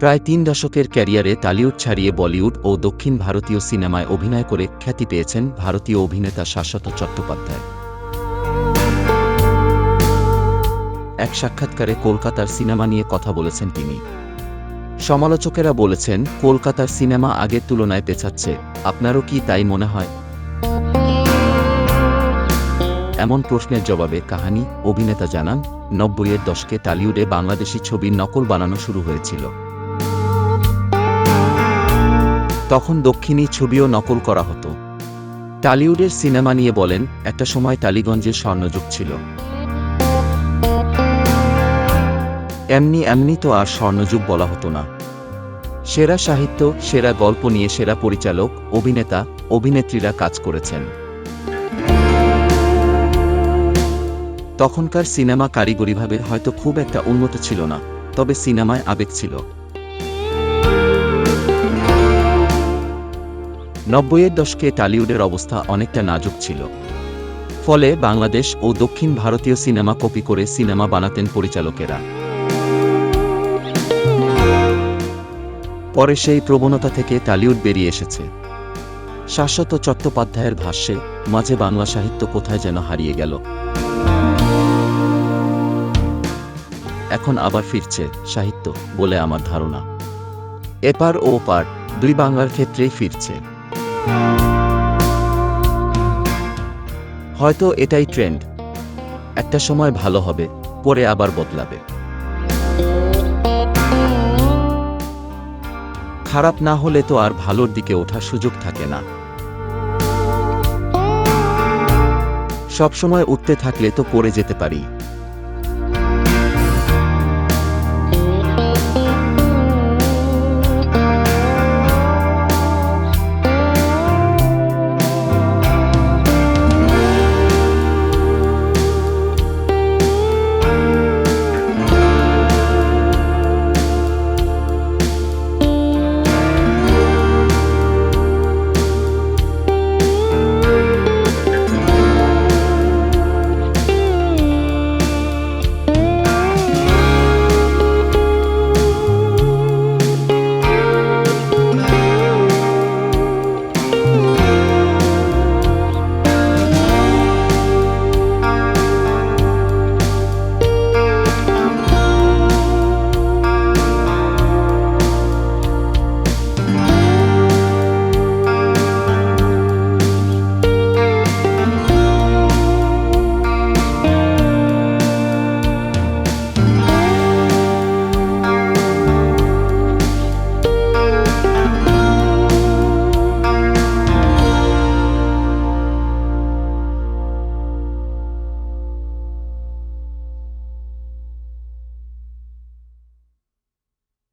প্রায় তিন দশকের ক্যারিয়ারে টালিউড ছাড়িয়ে বলিউড ও দক্ষিণ ভারতীয় সিনেমায় অভিনয় করে খ্যাতি পেয়েছেন ভারতীয় অভিনেতা শাশ্বত চট্টোপাধ্যায়। এক সাক্ষাৎকারে কলকাতার সিনেমা নিয়ে কথা বলেছেন তিনি। সমালোচকেরা বলেছেন, কলকাতার সিনেমা আগের তুলনায় পেছাচ্ছে। আপনারও কি তাই মনে হয়? এমন প্রশ্নের জবাবে কাহানি, অভিনেতা জানান, নব্বইয়ের দশকে টালিউডে বাংলাদেশি ছবির নকল বানানো শুরু হয়েছিল। তখন দক্ষিণী ছবিও নকল করা হতো। টালিউডের সিনেমা নিয়ে বলেন, একটা সময় টালিগঞ্জের স্বর্ণযুগ ছিল। এমনি এমনি তো আর স্বর্ণযুগ বলা হতো না। সেরা সাহিত্য, সেরা গল্প নিয়ে সেরা পরিচালক, অভিনেতা, অভিনেত্রীরা কাজ করেছেন। তখনকার সিনেমা কারিগরিভাবে হয়তো খুব একটা উন্নত ছিল না, তবে সিনেমায় আবেগ ছিল। নব্বইয়ের দশকে টালিউডের অবস্থা অনেকটা নাজুক ছিল। ফলে বাংলাদেশ ও দক্ষিণ ভারতীয় সিনেমা কপি করে সিনেমা বানাতেন পরিচালকেরা। পরে সেই প্রবণতা থেকে টালিউড বেরিয়ে এসেছে। শাশ্বত চট্টোপাধ্যায়ের ভাষ্যে, মাঝে বাংলা সাহিত্য কোথায় যেন হারিয়ে গেল। এখন আবার ফিরছে সাহিত্য বলে আমার ধারণা। এপার ও ওপার, দুই বাংলার ক্ষেত্রেই ফিরছে। হয়তো এটাই ট্রেন্ড একটা সময় ভালো হবে, পরে আবার বদলাবে। খারাপ না হলে তো আর ভালোর দিকে ওঠার সুযোগ থাকে না। সবসময় উঠতে থাকলে তো পড়ে যেতে পারি।